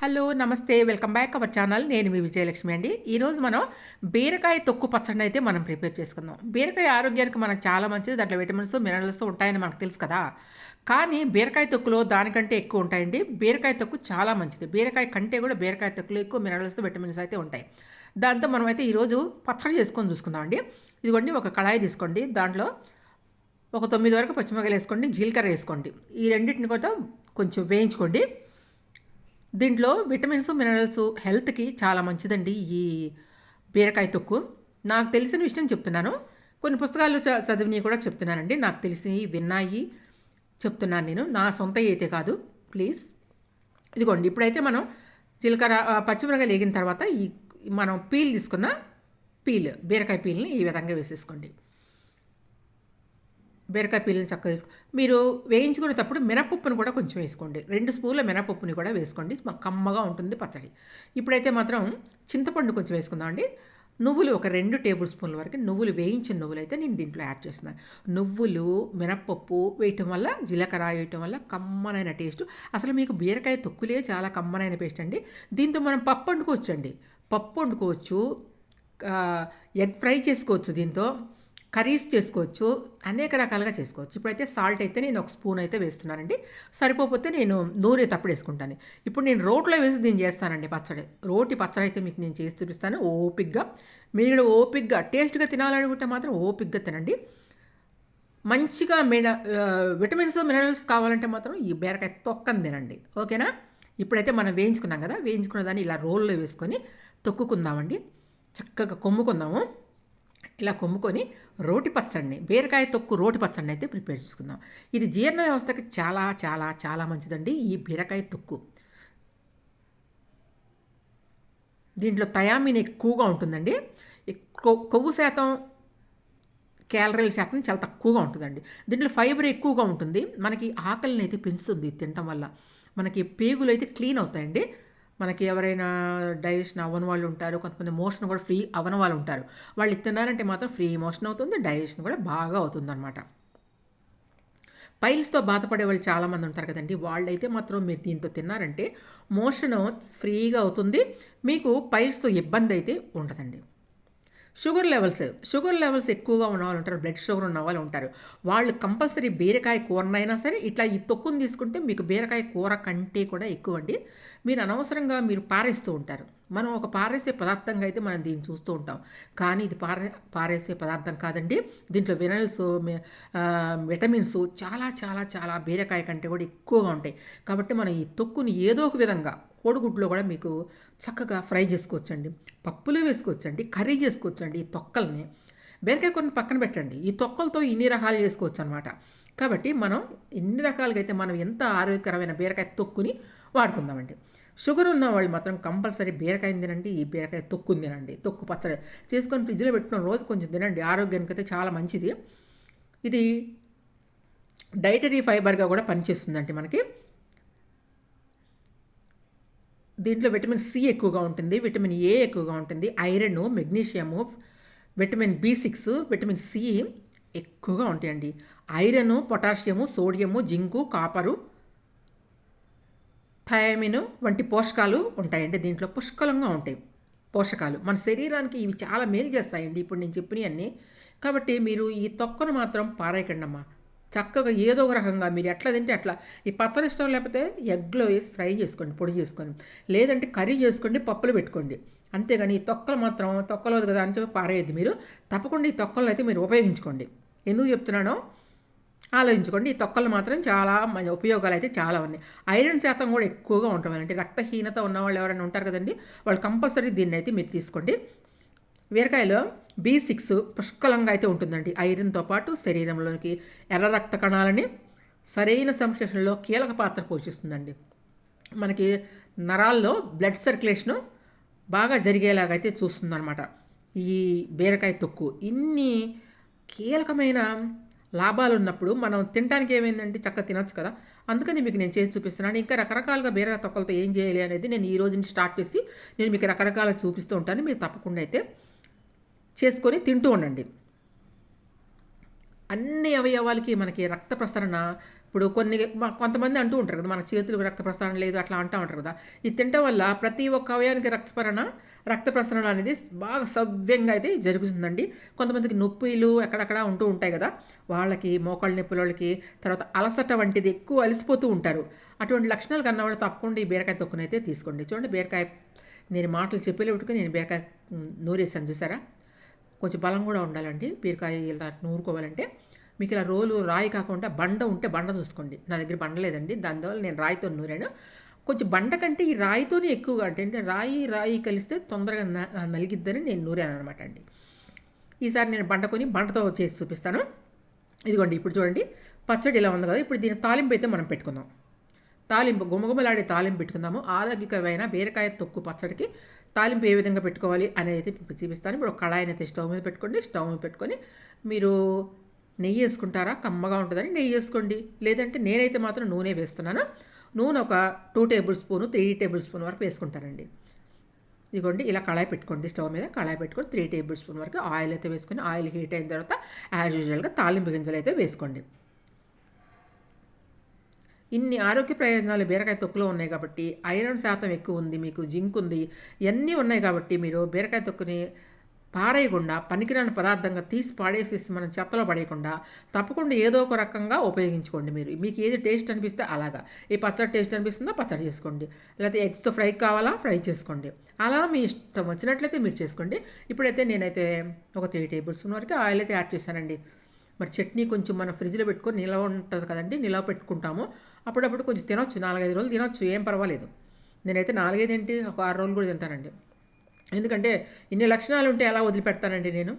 Hello నమస్తే. Welcome back our channel. నేను మీ విజయలక్ష్మి అండి. ఈరోజు మనం బీరకాయ తొక్కు పచ్చడిని అయితే మనం ప్రిపేర్ చేసుకుందాం. బీరకాయ ఆరోగ్యానికి మనకు చాలా మంచిది. దాంట్లో విటమిన్స్ మినరల్స్ ఉంటాయని మనకు తెలుసు కదా. కానీ బీరకాయ తొక్కులో దానికంటే ఎక్కువ ఉంటాయండి. బీరకాయ తొక్కు చాలా మంచిది. బీరకాయ కంటే కూడా బీరకాయ తొక్కులో ఎక్కువ మినరల్స్ విటమిన్స్ అయితే ఉంటాయి. దాంతో మనం అయితే ఈరోజు పచ్చడి చేసుకొని చూసుకుందామండి ఇదిగోండి ఒక కళాయి తీసుకోండి. దాంట్లో ఒక తొమ్మిది వరకు పచ్చిమిరకాయలు వేసుకోండి. జీలకర్ర వేసుకోండి. ఈ రెండింటిని కూడా కొంచెం వేయించుకోండి. దీంట్లో విటమిన్స్ మినరల్స్ హెల్త్కి చాలా మంచిదండి ఈ బీరకాయ తొక్కు. నాకు తెలిసిన విషయం చెప్తున్నాను. కొన్ని పుస్తకాలు చ చదివినవి కూడా చెప్తున్నానండి. నాకు తెలిసి విన్నాయి చెప్తున్నాను నేను. నా సొంత అయితే కాదు. ప్లీజ్. ఇదిగోండి ఇప్పుడైతే మనం జీలకర్ర పచ్చిమిరకాయలు వేగిన తర్వాత ఈ మనం పీల్ తీసుకున్న పీల్ బీరకాయ పీల్ని ఈ విధంగా వేసేసుకోండి. బీరకాయ పీలను చక్కగా వేసుకో. మీరు వేయించుకునేటప్పుడు మినపప్పును కూడా కొంచెం వేసుకోండి. రెండు స్పూన్ల మినపప్పుని కూడా వేసుకోండి. కమ్మగా ఉంటుంది పచ్చడి. ఇప్పుడైతే మాత్రం చింతపండు కొంచెం వేసుకుందామండి నువ్వులు ఒక రెండు టేబుల్ స్పూన్ల వరకు నువ్వులు వేయించిన నువ్వులు అయితే నేను దీంట్లో యాడ్ చేస్తున్నాను నువ్వులు మినప్పప్పు వేయటం వల్ల జీలకర్ర వేయటం వల్ల కమ్మనైన టేస్ట్. అసలు మీకు బీరకాయ తొక్కులే చాలా కమ్మనైన పేస్ట్ అండి. దీంతో మనం పప్పు వండుకోవచ్చు అండి పప్పు వండుకోవచ్చు ఎగ్ ఫ్రై చేసుకోవచ్చు దీంతో. కర్రీస్ చేసుకోవచ్చు అనేక రకాలుగా చేసుకోవచ్చు. ఇప్పుడైతే సాల్ట్ అయితే నేను ఒక స్పూన్ అయితే వేస్తున్నానండి. సరిపోతే నేను నూనె తప్పుడు వేసుకుంటాను. ఇప్పుడు నేను రోట్లో వేసి దీన్ని చేస్తానండి పచ్చడి. రోటి పచ్చడి అయితే మీకు నేను చేసి చూపిస్తాను ఓపిక్గా మీరు కూడా ఓపిక్గా టేస్ట్గా తినాలనుకుంటే మాత్రం ఓపిక్గా తినండి. మంచిగా మిన విటమిన్స్ మినరల్స్ కావాలంటే మాత్రం ఈ బీరకాయ తొక్కని తినండి. ఓకేనా? ఇప్పుడైతే మనం వేయించుకున్నాం కదా వేయించుకున్న దాన్ని ఇలా రోల్లో వేసుకొని తొక్కుకుందామండి. చక్కగా కొమ్ముకుందాము. ఇలా కొమ్ముకొని రోటి పచ్చడిని బీరకాయ తొక్కు రోటి పచ్చడిని అయితే ప్రిపేర్ చేసుకుందాం. ఇది జీర్ణ వ్యవస్థకి చాలా చాలా చాలా మంచిదండి ఈ బీరకాయ తొక్కు. దీంట్లో థయామిన్ ఎక్కువగా ఉంటుందండి. కొవ్వు శాతం క్యాలరీల శాతం చాలా తక్కువగా ఉంటుందండి. దీంట్లో ఫైబర్ ఎక్కువగా ఉంటుంది. మనకి ఆకలిని అయితే పెంచుతుంది తినటం వల్ల. మనకి పేగులు అయితే క్లీన్ అవుతాయండి. మనకి ఎవరైనా డైజెషన్ అవ్వని వాళ్ళు ఉంటారు కొంతమంది మోషన్ కూడా ఫ్రీ అవ్వని వాళ్ళు ఉంటారు. వాళ్ళు తిన్నారంటే మాత్రం ఫ్రీ మోషన్ అవుతుంది డైజెషన్ కూడా బాగా అవుతుంది అనమాట పైల్స్తో బాధపడే వాళ్ళు చాలామంది ఉంటారు కదండి. వాళ్ళైతే మాత్రం మీరు దీంతో తిన్నారంటే మోషన్ ఫ్రీగా అవుతుంది మీకు పైల్స్తో ఇబ్బంది అయితే ఉండదండి. షుగర్ లెవెల్స్ షుగర్ లెవెల్స్ ఎక్కువగా ఉన్న వాళ్ళు ఉంటారు బ్లడ్ షుగర్ ఉన్న వాళ్ళు ఉంటారు. వాళ్ళు కంపల్సరీ బీరకాయ కూరనైనా సరే ఇట్లా ఈ తొక్కును తీసుకుంటే మీకు బీరకాయ కూర కంటే కూడా ఎక్కువ అండి మీరు అనవసరంగా మీరు పారేస్తూ ఉంటారు. మనం ఒక పారేసే పదార్థంగా అయితే మనం దీన్ని చూస్తూ ఉంటాం. కానీ ఇది పారే పారేసే పదార్థం కాదండి. దీంట్లో వినల్స్ విటమిన్స్ చాలా చాలా చాలా బీరకాయ కంటే కూడా ఎక్కువగా ఉంటాయి. కాబట్టి మనం ఈ తొక్కుని ఏదో ఒక విధంగా కోడిగుడ్లో కూడా మీకు చక్కగా ఫ్రై చేసుకోవచ్చండి. పప్పులో వేసుకోవచ్చండి. కర్రీ చేసుకోవచ్చండి ఈ తొక్కల్ని. బీరకాయ కొన్ని పక్కన పెట్టండి. ఈ తొక్కలతో ఇన్ని రకాలు చేసుకోవచ్చు అనమాట కాబట్టి మనం ఇన్ని రకాలుగా అయితే మనం ఎంత ఆరోగ్యకరమైన బీరకాయ తొక్కుని వాడుకుందామండి. షుగర్ ఉన్న వాళ్ళు మాత్రం కంపల్సరీ బీరకాయ తినండి ఈ బీరకాయ తొక్కు తినండి. తొక్కు పచ్చడి చేసుకొని ఫ్రిడ్జ్లో పెట్టుకున్న రోజు కొంచెం తినండి. ఆరోగ్యానికి అయితే చాలా మంచిది. ఇది డైటరీ ఫైబర్గా కూడా పనిచేస్తుందండి మనకి. దీంట్లో విటమిన్ సి ఎక్కువగా ఉంటుంది విటమిన్ ఏ ఎక్కువగా ఉంటుంది iron magnesium vitamin B six vitamin C ఎక్కువగా ఉంటాయండి. Iron potassium sodium zinc copper thiamine వంటి పోషకాలు ఉంటాయండి. దీంట్లో పుష్కలంగా ఉంటాయి పోషకాలు. మన శరీరానికి ఇవి చాలా మేలు చేస్తాయండి. ఇప్పుడు నేను చెప్పినవన్నీ కాబట్టి మీరు ఈ తొక్కను మాత్రం పారేయకండమ్మా. చక్కగా ఏదో ఒక రకంగా మీరు ఎట్లా తింటే అట్లా. ఈ పచ్చడి ఇష్టం లేకపోతే ఎగ్లో వేసి ఫ్రై చేసుకోండి పొడి చేసుకోండి. లేదంటే కర్రీ చేసుకోండి పప్పులు పెట్టుకోండి. అంతేగాని ఈ తొక్కలు మాత్రం తొక్కలేదు కదా అని చెప్పి పారేయద్దు మీరు. తప్పకుండా ఈ తొక్కలను అయితే మీరు ఉపయోగించుకోండి. ఎందుకు చెప్తున్నానో ఆలోచించుకోండి. ఈ తొక్కలు మాత్రం చాలా మంచి ఉపయోగాలు అయితే చాలా ఉన్నాయి. ఐరన్ శాతం కూడా ఎక్కువగా ఉంటాం అంటే రక్తహీనత ఉన్న వాళ్ళు ఎవరైనా ఉంటారు కదండి వాళ్ళు కంపల్సరీ దీన్ని అయితే మీరు తీసుకోండి. బీరకాయలో బి సిక్స్ పుష్కలంగా అయితే ఉంటుందండి. ఐరన్తో పాటు శరీరంలోనికి ఎర్ర రక్త కణాలని సరైన సంశ్లేషణలో కీలక పాత్ర పోషిస్తుందండి. మనకి నరాల్లో బ్లడ్ సర్క్యులేషను బాగా జరిగేలాగైతే చూస్తుందన్నమాట. ఈ బీరకాయ తొక్కు. ఇన్ని కీలకమైన లాభాలు ఉన్నప్పుడు మనం తినడానికి ఏమైందంటే చక్కగా తినొచ్చు కదా. అందుకని మీకు నేను చేసి చూపిస్తున్నాను. ఇంకా రకరకాలుగా బీర తొక్కలతో ఏం చేయాలి అనేది నేను ఈ రోజు నుంచి స్టార్ట్ చేసి నేను మీకు రకరకాల చూపిస్తూ ఉంటాను. మీరు తప్పకుండా అయితే చేసుకొని తింటూ ఉండండి. అన్ని అవయవాలకి మనకి రక్త ప్రసరణ ఇప్పుడు కొన్ని కొంతమంది అంటూ ఉంటారు కదా మన చేతులకు రక్త ప్రసరణ లేదు అట్లా అంటూ ఉంటారు కదా. ఇది తినటం వల్ల ప్రతి ఒక్క అవయానికి రక్తపరణ రక్త ప్రసరణ అనేది బాగా సవ్యంగా అయితే జరుగుతుందండి. కొంతమందికి నొప్పిలు ఎక్కడక్కడ ఉంటూ ఉంటాయి కదా వాళ్ళకి మోకాళ్ళ నొప్పుల వాళ్ళకి తర్వాత అలసట వంటిది ఎక్కువ అలసిపోతూ ఉంటారు. అటువంటి లక్షణాలు కన్నవాళ్ళు తప్పకుండా ఈ బీరకాయ తొక్కునైతే తీసుకోండి. చూడండి బీరకాయ నేను మాటలు చెప్పేటట్టుగా నేను బీరకాయ నూరేసాను చూసారా? కొంచెం బలం కూడా ఉండాలండి. బీరకాయ ఇలా నూరుకోవాలంటే మీకు ఇలా రోలు రాయి కాకుండా బండ ఉంటే బండ చూసుకోండి. నా దగ్గర బండ లేదండి. దానివల్ల నేను రాయితో నూరాను. కొంచెం బండ కంటే ఈ రాయితోనే ఎక్కువగా అంటే రాయి రాయి కలిస్తే తొందరగా నలిగిద్దని నేను నూరాను అనమాట అండి. ఈసారి నేను బండ కొని బండతో చేసి చూపిస్తాను. ఇదిగోండి ఇప్పుడు చూడండి. పచ్చడి ఇలా ఉంది కదా ఇప్పుడు దీని తాలింపు అయితే మనం పెట్టుకుందాం. తాలింపు గుమగుమలాడే తాలింపు పెట్టుకుందాము. ఆరోగ్యకరమైన బీరకాయ తొక్కు పచ్చడికి తాలింపు ఏ విధంగా పెట్టుకోవాలి అనేది అయితే ఇప్పుడు చూపిస్తాను ఇప్పుడు కళాయిని అయితే స్టవ్ మీద పెట్టుకోండి. స్టవ్ మీద పెట్టుకొని మీరు నెయ్యి వేసుకుంటారా? కమ్మగా ఉంటుందని నెయ్యి వేసుకోండి. లేదంటే నేనైతే మాత్రం నూనె వేస్తున్నాను. నూనె ఒక two tablespoon three tablespoon వరకు వేసుకుంటానండి. ఇదిగోండి ఇలా కళాయి పెట్టుకోండి. స్టవ్ మీద కళాయి పెట్టుకొని త్రీ టేబుల్ స్పూన్ వరకు ఆయిల్ అయితే వేసుకొని ఆయిల్ హీట్ అయిన తర్వాత యాజ్ యూజువల్గా తాలింపు గింజలు అయితే వేసుకోండి. ఇన్ని ఆరోగ్య ప్రయోజనాలు బీరకాయ తొక్కులో ఉన్నాయి కాబట్టి ఐరన్ శాతం ఎక్కువ ఉంది మీకు జింక్ ఉంది ఇవన్నీ ఉన్నాయి కాబట్టి మీరు బీరకాయ తొక్కుని పారేయకుండా పనికిరాని పదార్థంగా తీసి పాడేసేసి మనం చెత్తలో పడేయకుండా తప్పకుండా ఏదో ఒక రకంగా ఉపయోగించుకోండి మీరు. మీకు ఏది టేస్ట్ అనిపిస్తే అలాగా. ఈ పచ్చడి టేస్ట్ అనిపిస్తుందో పచ్చడి చేసుకోండి. లేకపోతే ఎగ్స్తో ఫ్రై కావాలా ఫ్రై చేసుకోండి. అలా మీ ఇష్టం వచ్చినట్లయితే మీరు చేసుకోండి. ఇప్పుడైతే నేనైతే ఒక త్రీ టేబుల్ స్పూన్ వరకు ఆయిల్ అయితే యాడ్ చేశానండి. మరి చట్నీ కొంచెం మనం ఫ్రిడ్జ్లో పెట్టుకొని నిలవ ఉంటుంది కదండి నిలవ పెట్టుకుంటాము. అప్పుడప్పుడు కొంచెం తినొచ్చు నాలుగైదు రోజులు తినొచ్చు ఏం పర్వాలేదు. నేనైతే నాలుగైదు ఏంటి ఒక ఆరు రోజులు కూడా తింటానండి. ఎందుకంటే ఇన్ని లక్షణాలు ఉంటే ఎలా వదిలిపెడతానండి నేను?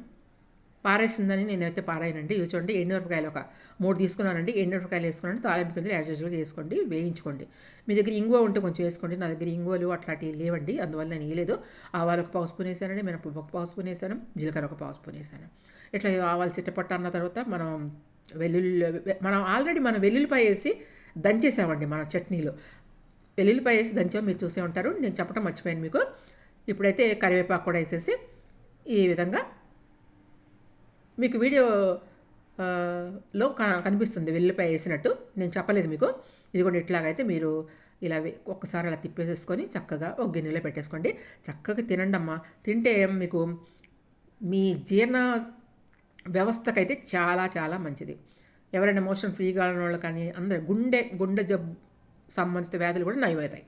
పారేసిందని నేనైతే పారాయనండి. ఇది చూడండి ఎండుమిరపకాయలు ఒక మూడు తీసుకున్నానండి. ఎండుమిరపకాయలు వేసుకున్నాను. తాలింపు కింద యాజ్ యూజువల్గా వేసుకోండి వేయించుకోండి. మీ దగ్గర ఇంగువ ఉంటే కొంచెం వేసుకోండి. నా దగ్గర ఇంగువలు అట్లాంటివి లేవండి అందువల్ల నేను వేయలేదు. ఆవాలు ఒక పావు స్పూన్ వేసానండి మినపప్పు ఒక పావు స్పూన్ వేసాను జీలకర్ర ఒక పావు స్పూన్ వేసాను. ఇట్లా ఆవాలు చిట్టపట్ట అన్న తర్వాత మనం వెల్లుల్లి మనం ఆల్రెడీ మనం వెల్లుల్లిపాయ వేసి దంచేసామండి మన చట్నీలో. వెల్లుల్లిపాయ వేసి దంచాం మీరు చూసే ఉంటారు. నేను చెప్పడం మర్చిపోయాను మీకు. ఇప్పుడైతే కరివేపాకు కూడా వేసేసి ఈ విధంగా మీకు వీడియో లో క- కనిపిస్తుంది వెల్లిపాయ వేసినట్టు. నేను చెప్పలేదు మీకు. ఇది కూడా ఇట్లాగైతే మీరు ఇలా ఒక్కసారి అలా తిప్పేసేసుకొని చక్కగా ఒక గిన్నెలో పెట్టేసుకోండి. చక్కగా తినండి అమ్మా తింటే మీకు మీ జీర్ణ వ్యవస్థకైతే చాలా చాలా మంచిది. ఎవరైనా మోషన్ ఫ్రీగా ఉన్న వాళ్ళు కానీ అందరు గుండె గుండె జబ్బు సంబంధిత వ్యాధులు కూడా నయమవుతాయి.